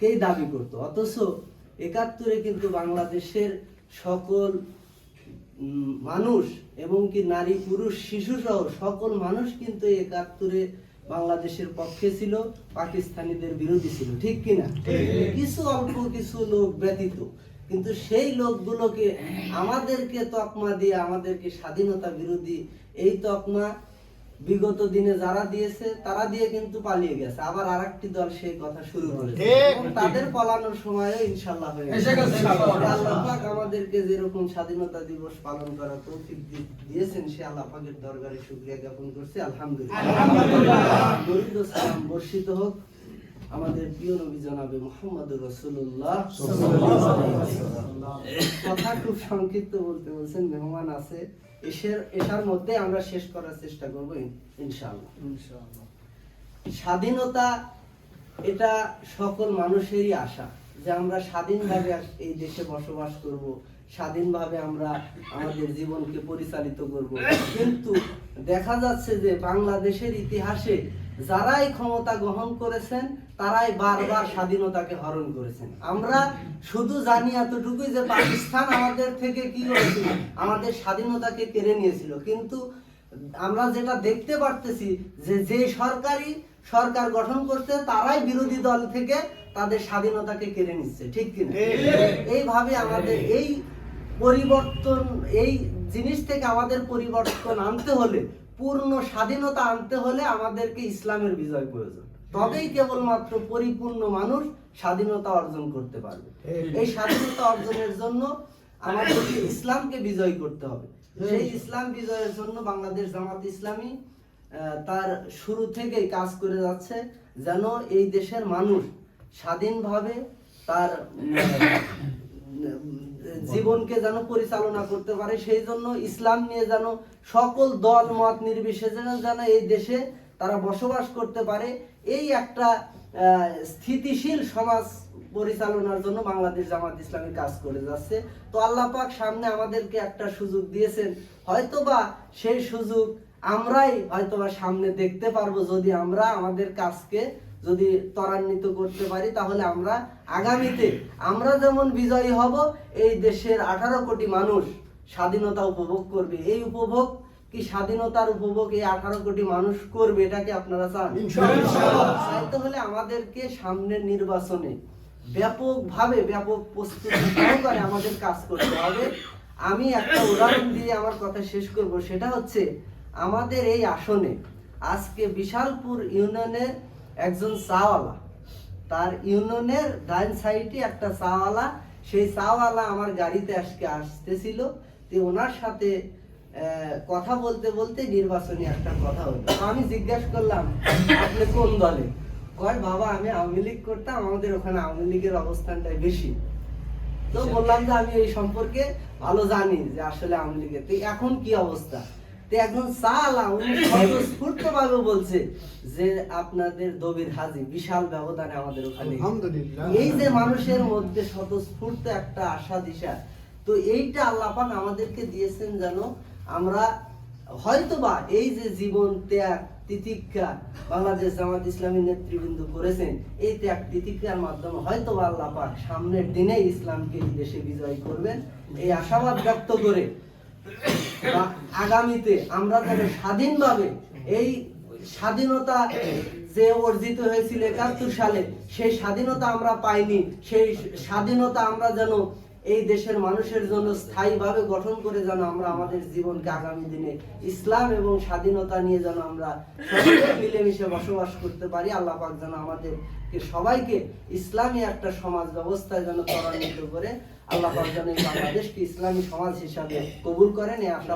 কেই দাবি করত? অথচ একাত্তরে কিন্তু বাংলাদেশের সকল মানুষ এবং কি নারী পুরুষ শিশু সহ সকল মানুষ কিন্তু একাত্তরে বাংলাদেশের পক্ষে ছিল পাকিস্তানিদের বিরোধী ছিল ঠিক কিনা? কিছু অল্প কিছু লোক ব্যতীত। কিন্তু সেই লোকগুলোকে আমাদেরকে তকমা দিয়ে আমাদেরকে স্বাধীনতা বিরোধী এই তকমা বিগত দিনে যারা দিয়েছে তারা দিয়ে কিন্তু পালিয়ে গেছে। আবার আরেকটি দল সেই কথা শুরু করেছে। তাদের পালানোর সময়ও ইনশাল্লাহ হয়ে এসে গেছে ইনশাআল্লাহ। আল্লাহ পাক আমাদেরকে যেরকম স্বাধীনতা দিবস পালন করার তৌফিক দিয়েছেন সে আল্লাহ পাকের দরবারে শুকরিয়া জ্ঞাপন করছে। আলহামদুলিল্লাহ। আলহামদুলিল্লাহ। দরুদ ও সালাম বর্ষিত হোক। আমাদের প্রিয় নবী জনাবে মোহাম্মদ রসুল্লাহ কথা খুব সংক্ষিপ্ত বলতে বলছেন মেহমান আছে। এসের এটার মধ্যে আমরা শেষ করার চেষ্টা করব ইন- ইনশাআল্লাহ। স্বাধীনতা এটা সকল মানুষেরই আশা যে আমরা স্বাধীনভাবে এই দেশে বসবাস করব স্বাধীনভাবে আমরা আমাদের জীবনকে পরিচালিত করব। কিন্তু দেখা যাচ্ছে যে বাংলাদেশের ইতিহাসে যারাই ক্ষমতা গ্রহণ করেছেন তারাই বারবার স্বাধীনতাকে হরণ করেছেন। আমরা শুধু জানি এতটুকুই যে পাকিস্তান আমাদের থেকে কি করেছিল? আমাদের স্বাধীনতাকে কেড়ে নিয়েছিল। কিন্তু আমরা যেটা দেখতে পারতেছি যে যে সরকারি সরকার গঠন করছে তারাই বিরোধী দল থেকে তাদের স্বাধীনতাকে কেড়ে নিচ্ছে। ঠিক কিনা? এইভাবে আমাদের এই পরিবর্তন এই জিনিস থেকে আমাদের পরিবর্তন আনতে হলে পূর্ণ স্বাধীনতা আনতে হলে আমাদেরকে ইসলামের বিজয় প্রয়োজন। তবেই কেবলমাত্র পরিপূর্ণ মানুষ স্বাধীনতা অর্জন করতে পারবে। এই স্বাধীনতা অর্জনের জন্য আমাদেরকে ইসলামকে বিজয় করতে হবে। সেই ইসলাম বিজয়ের জন্য বাংলাদেশ জামাত ইসলামী আহ, তার শুরু থেকেই কাজ করে যাচ্ছে যেন এই দেশের মানুষ স্বাধীনভাবে তার জীবনকে যেন পরিচালনা করতে পারে, সেই জন্য ইসলাম নিয়ে যেন সকল দল, মত নির্বিশেষে যেন এই দেশে তারা বসবাস করতে পারে, এই একটা স্থিতিশীল সমাজ পরিচালনার জন্য বাংলাদেশ জামাত ইসলামী কাজ করে যাচ্ছে। তো আল্লাহ পাক সামনে আমাদেরকে একটা সুযোগ দিয়েছেন। হয়তোবা সেই সুযোগ আমরাই হয়তোবা সামনে দেখতে পারব যদি আমরা আমাদের কাজকে যদি ত্বরান্বিত করতে পারি তাহলে আমরা আগামীতে আমরা যেমন বিজয়ী হব এই দেশের আঠারো কোটি মানুষ স্বাধীনতা উপভোগ করবে। এই উপভোগ কি স্বাধীনতার উপভোগ এই আঠারো কোটি মানুষ করবে এটা কি আপনারা চান। চাইতে হলে আমাদেরকে সামনের নির্বাচনে ব্যাপকভাবে ব্যাপক প্রস্তুতি সহকারে আমাদের কাজ করতে হবে। আমি একটা উদাহরণ দিয়ে আমার কথা শেষ করব সেটা হচ্ছে আমাদের এই আসনে আজকে বিশালপুর ইউনিয়নের একজন চাওয়ালা। তার ইউনিয়নের ডাইন সাইডে একটা চাওয়ালা। সেই চাওয়ালা আমার গাড়িতে আজকে আসতেছিল। তো ওনার সাথে কথা বলতে বলতে নির্বাচনী একটা কথা হলো। আমি জিজ্ঞাসা করলাম আপনি কোন দলে? কয় বাবা আমি আওয়ামী লীগ করতাম। আমাদের ওখানে আওয়ামী লীগের অবস্থানটাই বেশি। তো বললাম যে আমি এই সম্পর্কে ভালো জানি যে আসলে আওয়ামী লীগের। তো এখন কি অবস্থা? একজন সালা উনি ভাবে বলছে যে আপনাদের দবির হাজি বিশাল ব্যবধানে আমাদের ওখানে। এই যে মানুষের মধ্যে স্বতঃস্ফূর্ত একটা আশা দিশা তো এইটা আল্লাহ পাক আমাদেরকে দিয়েছেন যেন আমরা হয়তোবা এই যে জীবন ত্যাগ তিতিক্ষা বাংলাদেশ জামাত ইসলামী নেতৃবৃন্দ করেছেন এই ত্যাগ তিতিক্ষার মাধ্যমে হয়তো আল্লাহ পাক সামনের দিনে ইসলামকে দেশে বিজয় করবেন। এই আশাবাদ ব্যক্ত করে আগামীতে আমরা যেন স্বাধীনভাবে এই স্বাধীনতা যে অর্জিত হয়েছিল একাত্তর সালে, সেই স্বাধীনতা আমরা পাইনি, সেই স্বাধীনতা আমরা যেন এই দেশের মানুষের জন্য স্থায়ীভাবে গঠন করে যেন আমরা আমাদের জীবনকে আগামী দিনে ইসলাম এবং স্বাধীনতা নিয়ে যেন আমরা মিলেমিশে বসবাস করতে পারি, আল্লাহ পাক যেন আমাদের সবাইকে ইসলামী একটা সমাজ ব্যবস্থায় যেন ত্বরান্বিত করে, আল্লাহ পাক যেন এই বাংলাদেশকে ইসলামী সমাজ হিসাবে কবুল করেন, এই আশা